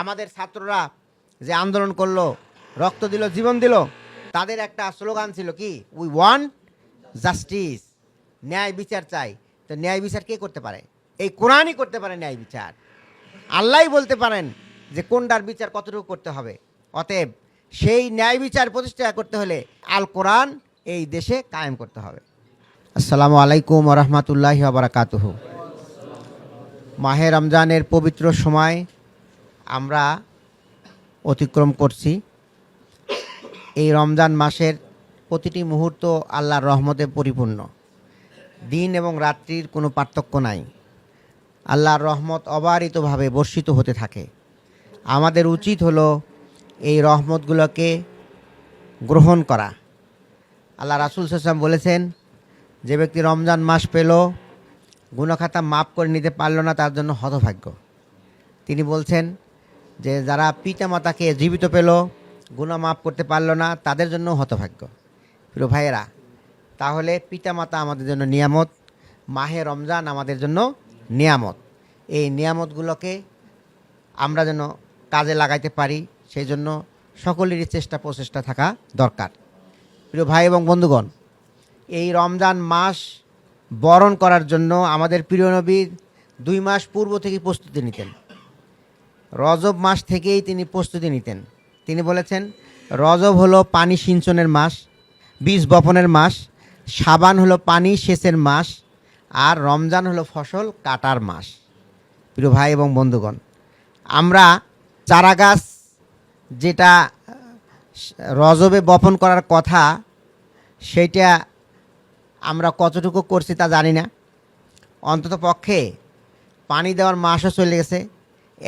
আমাদের ছাত্ররা যে আন্দোলন করল, রক্ত দিল, জীবন দিল, তাদের একটা স্লোগান ছিল কি? উই ওয়ান জাস্টিস ন্যায় বিচার চাই। তো ন্যায় বিচার কে করতে পারে? এই কোরআনই করতে পারে ন্যায় বিচার। আল্লাহই বলতে পারেন যে কোনটার বিচার কতটুকু করতে হবে। অতএব সেই ন্যায় বিচার প্রতিষ্ঠা করতে হলে আল কোরআন এই দেশে কায়েম করতে হবে। আসসালামু আলাইকুম রহমতুল্লাহ বারাকাতুহু। মাহে রমজানের পবিত্র সময় আমরা অতিক্রম করছি। এই রমজান মাসের প্রতিটি মুহূর্ত আল্লাহর রহমতে পরিপূর্ণ। দিন এবং রাত্রির কোনো পার্থক্য নাই। আল্লাহর রহমত অবারিতভাবে বর্ষিত হতে থাকে। আমাদের উচিত হলো এই রহমতগুলোকে গ্রহণ করা। আল্লাহ রাসুল সাল্লাম বলেছেন, যে ব্যক্তি রমজান মাস পেল গুণখাতা মাফ করে নিতে পারল না, তার জন্য হতভাগ্য। তিনি বলছেন যে যারা পিতামাতাকে জীবিত পেল গুণা মাফ করতে পারল না, তাদের জন্য হতভাগ্য। প্রিয় ভাইয়েরা, তাহলে পিতামাতা আমাদের জন্য নিয়ামত, মাহে রমজান আমাদের জন্য নিয়ামত। এই নিয়ামতগুলোকে আমরা যেন কাজে লাগাইতে পারি, সেই জন্য সকলেরই চেষ্টা প্রচেষ্টা থাকা দরকার। প্রিয় ভাই এবং বন্ধুগণ, এই রমজান মাস বরণ করার জন্য আমাদের প্রিয় নবীর দুই মাস পূর্ব থেকে প্রস্তুতি নিতেন। রজব মাস থেকেই তিনি প্রস্তুতি নিতেন। তিনি বলেছেন, রজব হলো পানি সিঞ্চনের মাস, বীজ বপনের মাস, সাবান হলো পানি সেচের মাস, আর রমজান হলো ফসল কাটার মাস। প্রিয় ভাই এবং বন্ধুগণ, আমরা চারা গাছ যেটা রজবে বপন করার কথা সেইটা আমরা কতটুকু করছি তা জানি না। অন্তত পক্ষে পানি দেওয়ার মাসও চলে গেছে।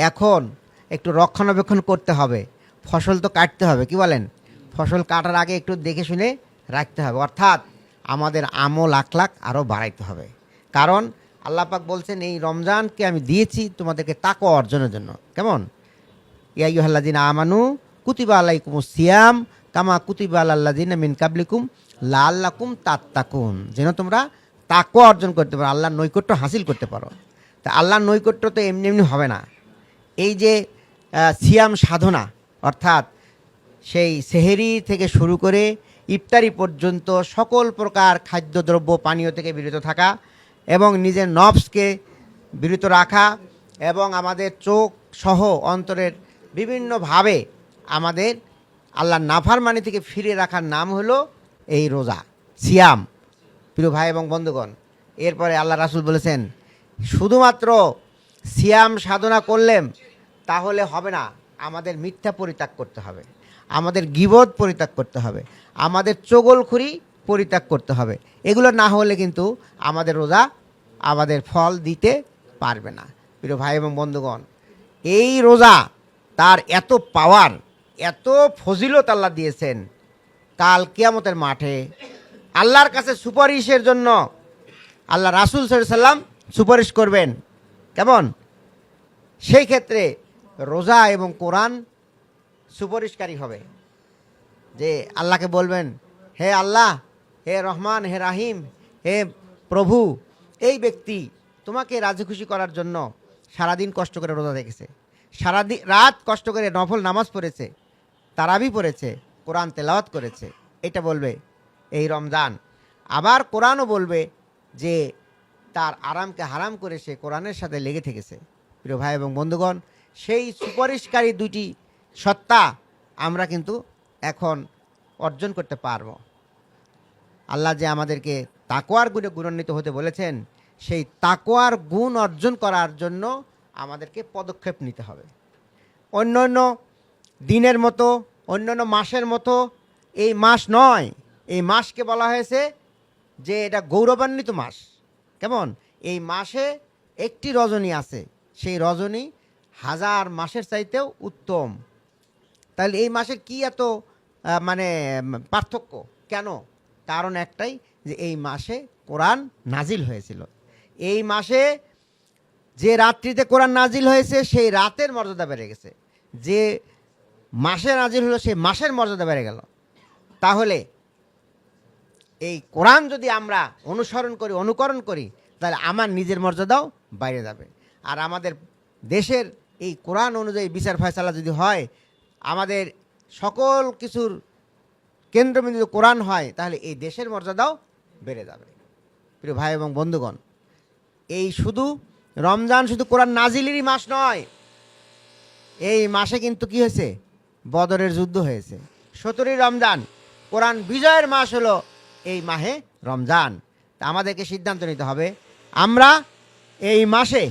এখন একটু রক্ষণাবেক্ষণ করতে হবে। ফসল তো কাটতে হবে, কি বলেন? ফসল কাটার আগে একটু দেখে শুনে রাখতে হবে। অর্থাৎ আমাদের আমল লাখ আরও বাড়াইতে হবে। কারণ আল্লাপাক বলছেন, এই রমজানকে আমি দিয়েছি তোমাদেরকে তাকো অর্জনের জন্য। কেমন? ইয়াইহাল্লাদিন আমানু কুতিবা আলাইকুম সিয়াম কামা কুতিবা আল্লাদিন মিন কাবলিকুম লাল্লাকুম তাত্তাকুন। যেন তোমরা তাকো অর্জন করতে পারো, আল্লাহর নৈকট্য হাসিল করতে পারো। তা আল্লাহর নৈকট্য তো এমনি এমনি হবে না। এই যে সিয়াম সাধনা, অর্থাৎ সেই সেহেরি থেকে শুরু করে ইফতারি পর্যন্ত সকল প্রকার খাদ্যদ্রব্য পানীয় থেকে বিরত থাকা এবং নিজের নবসকে বিরত রাখা এবং আমাদের চোখ সহ অন্তরের বিভিন্নভাবে আমাদের আল্লাহর নাফারমানি থেকে ফিরে রাখার নাম হলো এই রোজা, সিয়াম। প্রিয় ভাই এবং বন্ধুগণ, এরপরে আল্লাহ রাসুল বলেছেন, শুধুমাত্র সিয়াম সাধনা করলেন তাহলে হবে না। আমাদের মিথ্যা পরিত্যাগ করতে হবে। আমাদের গিবদ পরিত্যাগ করতে হবে। আমাদের চগলখুরি পরিত্যাগ করতে হবে। এগুলো না হলে কিন্তু আমাদের রোজা, আমাদের ফল দিতে পারবে না। প্রিয় ভাই এবং বন্ধুগণ, এই রোজা তার এত পাওয়ার এত ফজিলত আল্লাহ দিয়েছেন, কাল কিয়ামতের মাঠে আল্লাহর কাছে সুপারিশের জন্য আল্লাহ রাসুল সাল্লাম সুপারিশ করবেন। কেমন? সেই ক্ষেত্রে রোজা এবং কোরআন সুপারিশকারী হবে। যে আল্লাহকে বলবেন, হে আল্লাহ, হে রহমান, হে রাহিম, হে প্রভু। এই ব্যক্তি তোমাকে রাজি খুশি করার জন্য সারাদিন কষ্ট করে রোজা রেখেছে। সারাদিন রাত কষ্ট করে নফল নামাজ পড়েছে, তারাবি পড়েছে, কোরআন তেলাওয়াত করেছে। এটা বলবে এই রমজান। আবার কোরআনও বলবে যে তার আরামকে হারাম করে সে কোরআনের সাথে লেগে থেকেছে। প্রিয় ভাই এবং বন্ধুগণ, সেই সুপারিশকারী দুটি সত্তা আমরা কিন্তু এখন অর্জন করতে পারব। আল্লাহ যে আমাদেরকে তাকোয়ার গুণে গুণান্বিত হতে বলেছেন, সেই তাকোয়ার গুণ অর্জন করার জন্য আমাদেরকে পদক্ষেপ নিতে হবে। অন্য অন্য দিনের মতো, অন্যান্য মাসের মতো, এই মাস নয়, এই মাসকে বলা হয়েছে যে এটা গৌরবান্বিত মাস। কেমন? এই মাসে একটি রজনী আছে। সেই রজনী হাজার মাসের চাইতেও উত্তম। তাহলে এই মাসের কি এত মানে পার্থক্য? কেন? কারণ একটাই যে এই মাসে কোরআন নাজিল হয়েছিল। এই মাসে যে রাত্রিতে কোরআন নাজিল হয়েছে, সেই রাতের মর্যাদা বেড়ে গেছে। যে মাসে নাজিল হলো, সেই মাসের মর্যাদা বেড়ে গেল। তাহলে এই কোরআন যদি আমরা অনুসরণ করি, অনুকরণ করি, তাহলে আমার নিজের মর্যাদাও বাইরে যাবে। আর আমাদের দেশের এই কোরআন অনুযায়ী বিচার ফয়সালা যদি হয়, আমাদের সকল কিছুর কেন্দ্রবিন্দু যদি কোরআন হয়, তাহলে এই দেশের মর্যাদাও বেড়ে যাবে। প্রিয় ভাই এবং বন্ধুগণ, এই শুধু রমজান শুধু কোরআন নাজিলেরই মাস নয়, এই মাসে কিন্তু কি হয়েছে? বদরের যুদ্ধ হয়েছে। সতেরোই রমজান, কোরআন বিজয়ের মাস হলো এই মাহে রমজান। তা আমাদেরকে সিদ্ধান্ত নিতে হবে। আমরা এই মাসে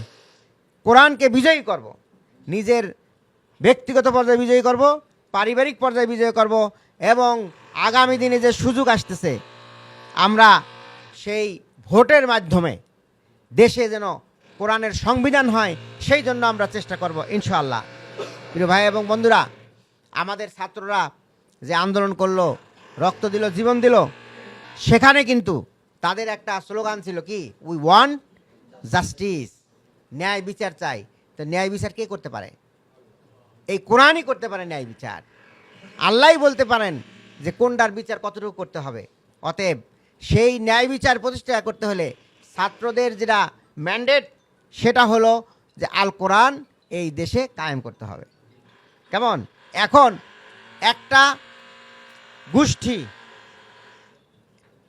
কোরআনকে বিজয়ী করব। নিজের ব্যক্তিগত পর্যায়ে বিজয়ী করব, পারিবারিক পর্যায়ে বিজয়ী করব এবং আগামী দিনে যে সুযোগ আসতেছে, আমরা সেই ভোটের মাধ্যমে দেশে যেন কোরআনের সংবিধান হয়, সেই জন্য আমরা চেষ্টা করব ইনশাআল্লাহ। প্রিয় ভাই এবং বন্ধুরা, আমাদের ছাত্ররা যে আন্দোলন করল, রক্ত দিল, জীবন দিল সেখানে কিন্তু তাদের একটা স্লোগান ছিল কি? উই ওয়ান্ট জাস্টিস ন্যায় বিচার চাই। তো ন্যায় বিচার কে করতে পারে? এই কোরআনই করতে পারে ন্যায় বিচার। আল্লাহই বলতে পারেন যে কোনটার বিচার কতটুকু করতে হবে। অতএব সেই ন্যায় বিচার প্রতিষ্ঠা করতে হলে ছাত্রদের যেটা ম্যান্ডেট সেটা হলো যে আল কোরআন এই দেশে কায়েম করতে হবে। কেমন? এখন একটা গোষ্ঠী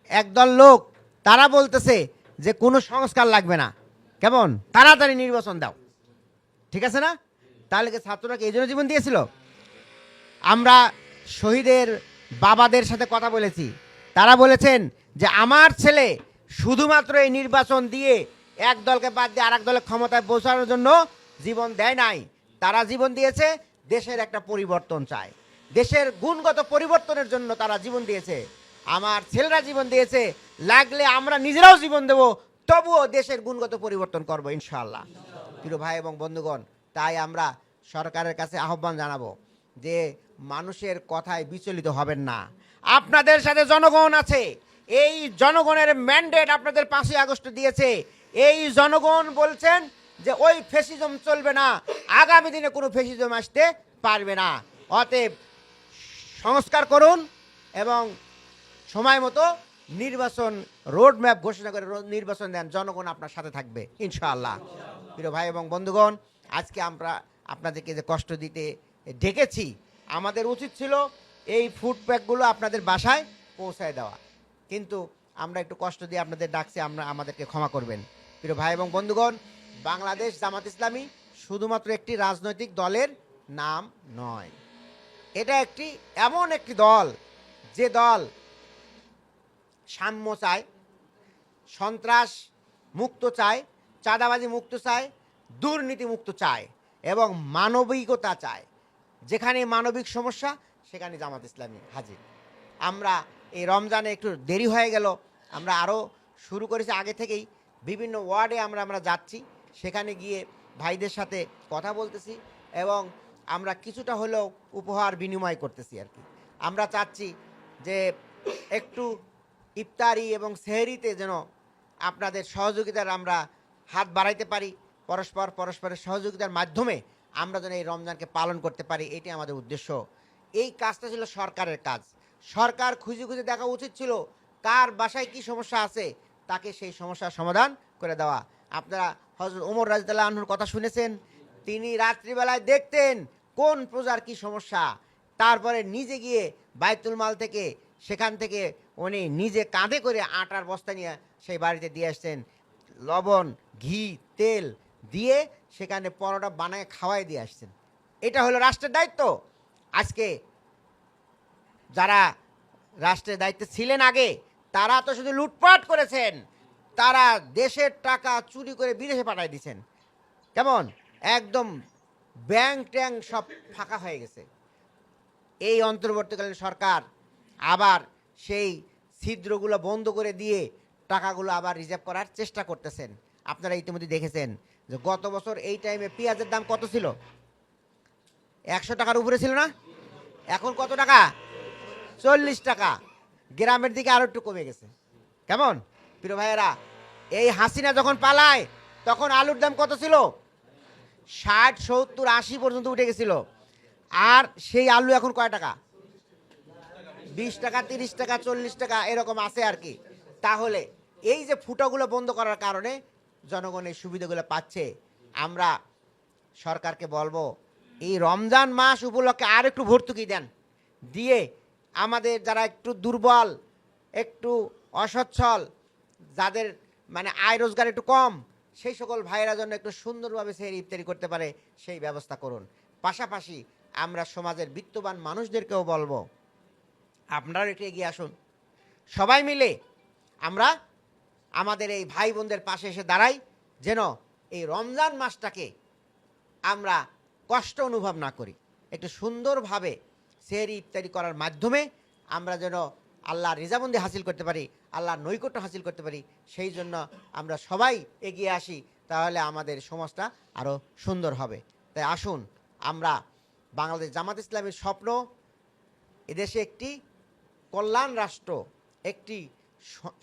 একদল লোক, তারা বলতেছে যে কোনো সংস্কার লাগবে না। কেমন? তাড়াতাড়ি নির্বাচন দাও। ঠিক আছে না? তাহলে ছাত্ররা এই জন্য জীবন দিয়েছিল? আমরা শহীদের বাবাদের সাথে কথা বলেছি। তারা বলেছেন যে আমার ছেলে শুধুমাত্র এই নির্বাচন দিয়ে এক দলকে বাদ দিয়ে আরেক দলের ক্ষমতায় পৌঁছানোর জন্য জীবন দেয় নাই। তারা জীবন দিয়েছে, দেশের একটা পরিবর্তন চায়। দেশের গুণগত পরিবর্তনের জন্য তারা জীবন দিয়েছে। আমার ছেলেরা জীবন দিয়েছে, লাগলে আমরা নিজেরাও জীবন দেব, তবুও দেশের গুণগত পরিবর্তন করব ইনশাআল্লাহ। প্রিয় ভাই এবং বন্ধুগণ, তাই আমরা সরকারের কাছে আহ্বান জানাব যে মানুষের কথায় বিচলিত হবেন না। আপনাদের সাথে জনগণ আছে, এই জনগণের ম্যান্ডেট আপনাদের পাঁচই আগস্ট দিয়েছে। এই জনগণ বলছেন যে ওই ফেসিজম চলবে না, আগামী দিনে কোনো ফেসিজম আসতে পারবে না। অতএব সংস্কার করুন এবং সময় মতো নির্বাচন রোড ম্যাপ ঘোষণা করে নির্বাচন দেন। জনগণ আপনার সাথে থাকবে, ইনশাআল্লাহ। প্রিয় ভাই এবং বন্ধুগণ, আজকে আমরা আপনাদেরকে যে কষ্ট দিতে ডেকেছি, আমাদের উচিত ছিল এই ফুড প্যাকগুলো আপনাদের বাসায় পৌঁছায় দেওয়া। কিন্তু আমরা একটু কষ্ট দিয়ে আপনাদের ডাকছি, আমরা আমাদেরকে ক্ষমা করবেন। প্রিয় ভাই এবং বন্ধুগণ, বাংলাদেশ জামাত ইসলামী শুধুমাত্র একটি রাজনৈতিক দলের নাম নয়। এটা একটি, এমন একটি দল, যে দল সাম্য চায়, সন্ত্রাস মুক্ত চায়, চাঁদাবাজি মুক্ত চায়, দুর্নীতি মুক্ত চায় এবং মানবিকতা চায়। যেখানে মানবিক সমস্যা, সেখানে জামাত ইসলামী হাজির। আমরা এই রমজানে একটু দেরি হয়ে গেল, আমরা আরও শুরু করেছি। আগে থেকেই বিভিন্ন ওয়ার্ডে আমরা আমরা যাচ্ছি, সেখানে গিয়ে ভাইদের সাথে কথা বলতেছি এবং আমরা কিছুটা হলেও উপহার বিনিময় করতেছি আর কি। আমরা চাচ্ছি যে একটু ইফতারি এবং সেহরিতে যেন আপনাদের সহযোগিতার আমরা হাত বাড়াইতে পারি, পরস্পর পরস্পরের সহযোগিতার মাধ্যমে আমরা যেন এই রমজানকে পালন করতে পারি এটি আমাদের উদ্দেশ্য। এই কাজটা ছিল সরকারের কাজ। সরকার খুঁজে খুঁজে দেখা উচিত ছিল কার বাসায় কি সমস্যা আছে, তাকে সেই সমস্যার সমাধান করে দেওয়া। আপনারা হজরত ওমর রাজদাল্লাহ আনহুর কথা শুনেছেন, তিনি রাত্রিবেলায় দেখতেন কোন প্রজার কি সমস্যা। তারপরে নিজে গিয়ে বাইতুল মাল থেকে সেখান থেকে উনি নিজে কাঁধে করে আটার বস্তা নিয়ে সেই বাড়িতে দিয়ে আসছেন। লবণ, ঘি, তেল দিয়ে সেখানে পরোটা বানায় খাওয়াই দিয়ে আসছেন। এটা হলো রাষ্ট্রের দায়িত্ব। আজকে যারা রাষ্ট্রের দায়িত্বে ছিলেন আগে, তারা তো শুধু লুটপাট করেছেন, তারা দেশের টাকা চুরি করে বিদেশে পাঠিয়ে দিয়েছেন। কেমন? একদম ব্যাংক ট্যাঙ্ক সব ফাঁকা হয়ে গেছে। এই অন্তর্বর্তীকালীন সরকার আবার সেই ছিদ্রগুলো বন্ধ করে দিয়ে টাকাগুলো আবার রিজার্ভ করার চেষ্টা করতেছেন। আপনারা ইতিমধ্যে দেখেছেন যে গত বছর এই টাইমে পেঁয়াজের দাম কত ছিল? একশো টাকার উপরে ছিল না? এখন কত টাকা? চল্লিশ টাকা। গ্রামের দিকে আরও একটু কমে গেছে। কেমন? প্রিয় ভাইয়েরা, এই হাসিনা যখন পালায়, তখন আলুর দাম কত ছিল? ষাট, সত্তর, আশি পর্যন্ত উঠে গেছিল। আর সেই আলু এখন কয় টাকা? বিশ টাকা, তিরিশ টাকা, চল্লিশ টাকা এরকম আছে আর কি। তাহলে এই যে ফুটোগুলো বন্ধ করার কারণে জনগণ এই সুবিধাগুলো পাচ্ছে। আমরা সরকারকে বলব, এই রমজান মাস উপলক্ষে আর একটু ভর্তুকি দেন। দিয়ে আমাদের যারা একটু দুর্বল, একটু অসচ্ছল, যাদের মানে আয় রোজগার একটু কম, সেই সকল ভাইয়েরা জন্য একটু সুন্দরভাবে সেই ইফতারি করতে পারে, সেই ব্যবস্থা করুন। পাশাপাশি আমরা সমাজের বিত্তবান মানুষদেরকেও বলব আপনারাও একটু এগিয়ে আসুন। সবাই মিলে আমরা আমাদের এই ভাই বোনদের পাশে এসে দাঁড়াই, যেন এই রমজান মাসটাকে আমরা কষ্ট অনুভব না করি। একটু সুন্দরভাবে সেহরি ইফতারি করার মাধ্যমে আমরা যেন আল্লাহর রেজাবন্দি হাসিল করতে পারি, আল্লাহর নৈকট্য হাসিল করতে পারি, সেই জন্য আমরা সবাই এগিয়ে আসি, তাহলে আমাদের সমাজটা আরও সুন্দর হবে। তাই আসুন, আমরা বাংলাদেশ জামাত ইসলামের স্বপ্ন, এদেশে একটি কল্যাণ রাষ্ট্র একটি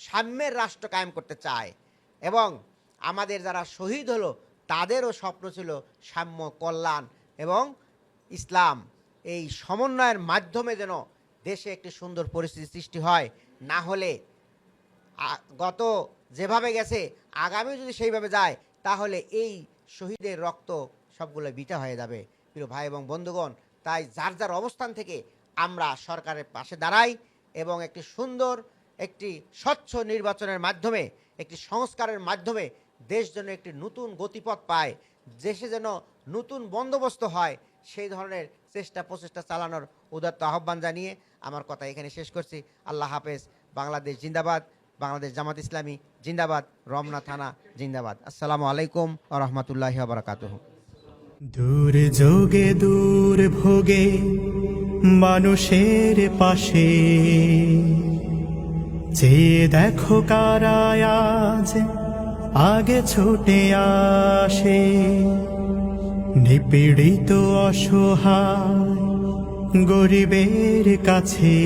সাম্যের রাষ্ট্র কায়েম করতে চায় এবং আমাদের যারা শহীদ হলো তাদেরও স্বপ্ন ছিল সাম্য, কল্যাণ এবং ইসলাম এই সমন্বয়ের মাধ্যমে যেন দেশে একটি সুন্দর পরিস্থিতি সৃষ্টি হয়। না হলে গত যেভাবে গেছে আগামী যদি সেইভাবে যায়, তাহলে এই শহীদের রক্ত সবগুলো বিটা হয়ে যাবে। প্রিয় ভাই এবং বন্ধুগণ, তাই যার যার অবস্থান থেকে আমরা সরকারের পাশে দাঁড়াই। এবং একটি সুন্দর, একটি স্বচ্ছ নির্বাচনের মাধ্যমে, একটি সংস্কারের মাধ্যমে দেশ যেন একটি নতুন গতিপথ পায়। দেশে যেন নতুন বন্দোবস্ত হয়, সেই ধরনের চেষ্টা, প্রচেষ্টা চালানোর উদাত্ত আহ্বান জানিয়ে আমার কথা এখানে শেষ করছি। আল্লাহ হাফেজ। বাংলাদেশ জিন্দাবাদ। বাংলাদেশ জামাত ইসলামী জিন্দাবাদ। রমনা থানা জিন্দাবাদ। আসসালামু আলাইকুম ও রহমতুল্লাহ বারকাতুহ। দূর যোগে, দূর ভোগে মানুষের পাশে। চেয়ে দেখো কারায় আজ আগে ছুটে আসে, নিপীড়িত, অসহায়, গরিবের কাছে।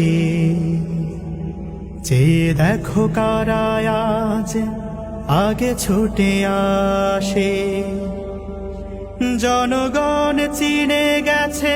চেয়ে দেখো কারায় আজ আগে ছুটে আসে, জনগণ চিনে গেছে